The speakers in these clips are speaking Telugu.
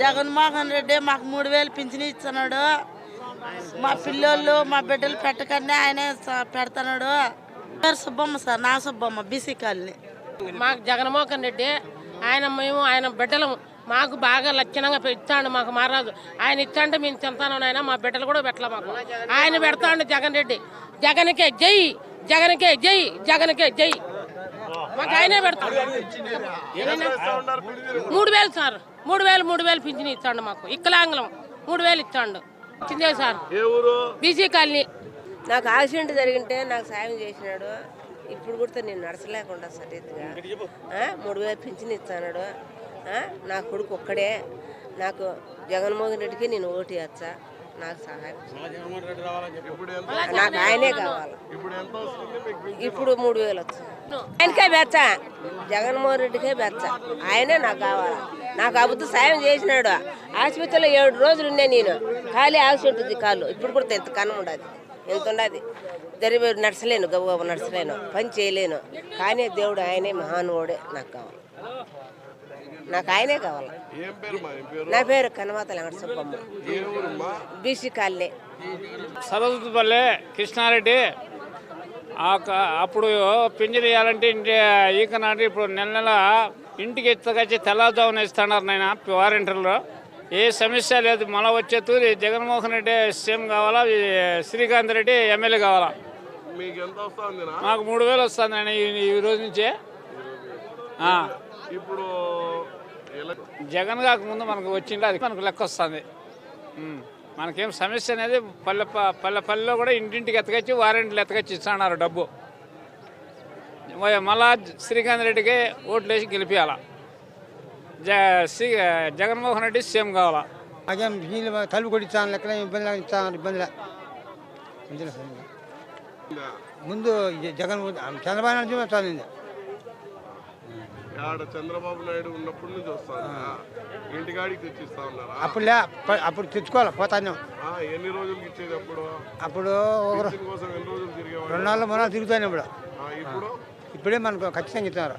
జగన్మోహన్ రెడ్డి మాకు మూడు వేలు పింఛని ఇస్తున్నాడు. మా పిల్లోళ్ళు మా బిడ్డలు పెట్టకనే ఆయనే స- పెడతాడు పేరు సుబ్బమ్మ సార్ నా సుబ్బమ్మ బీసీ కాలనీ. మాకు జగన్మోహన్ రెడ్డి ఆయన మేము ఆయన బిడ్డలము మాకు బాగా లక్షణంగా ఇస్తాడు మాకు మహారాజు. ఆయన ఇస్తాంటే మేము తింటాను ఆయన మా బిడ్డలు కూడా పెట్టలే మాకు. ఆయన పెడతాడు జగన్ రెడ్డి. జగన్కే జై జగన్కే జై జగన్కే జై. మాకు ఆయనే పెడతాడు మూడు వేలు సార్. మూడు వేలు మూడు వేలు పింఛన్ ఇస్తాడు మాకు. ఇక్కలాంగలం మూడు వేలు ఇస్తాడు. ఇచ్చిందే సార్. ఏ ఊరు? BC colony. నాకు యాక్సిడెంట్ జరిగింటే నాకు సాయం చేసినాడు. ఇప్పుడు కూడా నేను నడచలేకుండా సరిగ్గా మూడు వేలు పింఛన్ ఇస్తాడు. నా కొడుకు ఒక్కడే. నాకు జగన్మోహన్ రెడ్డికి నేను ఓటు వేస్తా. నాకు సహాయం నాకు ఆయనే కావాలి. ఇప్పుడు ఎంత వస్తుంది? మీకు పింఛన్? ఇప్పుడు మూడు వేలు వచ్చింది ఆయనకే బెచ్చ. జగన్మోహన్ రెడ్డికే బెచ్చ. ఆయనే నాకు కావాలి. నాకు అబద్ధ సాయం చేసినాడు. ఆసుపత్రిలో ఏడు రోజులు ఉన్నా నేను. ఖాళీ ఆసి ఉంటుంది కాళ్ళు. ఇప్పుడు కూడా ఎంత కన్నం ఉండదు ఎంత ఉండదు జరిగి నడచలేను గబ గబ నడచలేను. పని చేయలేను. కానీ దేవుడు ఆయనే మహానువుడే నాకు కావాలి. నాకు ఆయనే కావాలి. నా పేరు కనమాత వెంకట సుబ్బమ్మ బీసీ కాలనీ. సరస్వతిపల్లె కృష్ణారెడ్డి. అప్పుడు పింఛన్ ఇవ్వాలంటే ఇంటి ఈకనాటి ఇప్పుడు నెల నెల ఇంటికి ఎత్తుకొచ్చి తెల్లవారుజామున ఇస్తున్నారు నాయన వారంటీలో ఏ సమస్య లేదు మళ్ళీ వచ్చే తూరి జగన్మోహన్ రెడ్డి సీఎం కావాలా శ్రీకాంత్ రెడ్డి ఎమ్మెల్యే కావాలా? మీకు ఎంత వస్తుందినా మాకు మూడు వేలు వస్తుంది నాయన ఈ- రోజు నుంచి. ఆ. ఇప్పుడు జగన్ కాకముందు మనకు వచ్చింటే అది మనకు లెక్క వస్తుంది. మనకేం సమస్య అనేది పల్లె ప- పల్లె పల్లెలో కూడా ఇంటింటికి ఎత్తకొచ్చి వారెంట్లు ఎత్తకొచ్చి ఇస్తున్నారు డబ్బు. మళ్ళా శ్రీకాంత్ రెడ్డికి ఓట్లు వేసి గెలిపించాల జ శ్రీ జగన్మోహన్ రెడ్డి సీఎం కావాలా. అదేం వీళ్ళు తలుపు కొట్టించాను లెక్కన ఇబ్బంది ఇస్తాను ఇబ్బందిలే ముందు జగన్ చంద్రబాబు నాయుడు ఆడ చంద్రబాబు నాయుడు ఉన్నప్పటి నుంచి వస్తాను. ఇంటికాడికి తెచ్చిస్తా ఉన్నారా? అప్పుడు లే అప్పుడు తెచ్చుకోవాలి పోతాను. ఎన్ని రోజులకి ఇచ్చేది అప్పుడు? అప్పుడు పింఛన్ కోసం ఎన్ని రోజులు తిరిగేవాడు? రెండు నెలలు మూడు నెలలు తిరుగుతాను ఇప్పుడు. ఆ, ఇప్పుడు? ఇప్పుడే మనకు ఖచ్చితంగా ఇస్తున్నారు?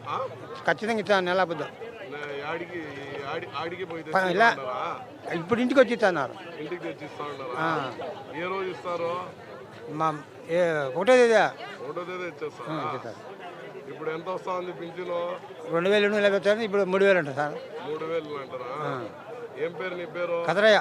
ఖచ్చితంగా ఇస్తాను నెల అబద్ధం ఆడికి ఆడి ఆడికి పోయి ప- తెచ్చిస్తా ఇలా ఉన్నారా? ఇప్పుడు ఇంటికి వచ్చి ఇస్తున్నారు ఇంటికి తెచ్చిస్తా ఉన్నారా? ఆ. ఏ రోజు ఇస్తారు? మా ఏ ఒకటో తేదీ. ఒకటో తేదీ ఇచ్చేస్తారా ఇచ్చేస్తారు. ఇప్పుడు ఎంత వస్తుంది పింఛను? రెండు వేలు ఎనిమిది ఇప్పుడు మూడు వేలు ఉంటుంది సార్. మూడు వేలు అంటారా? ఏం పేరు నీ పేరు? కదరయ్య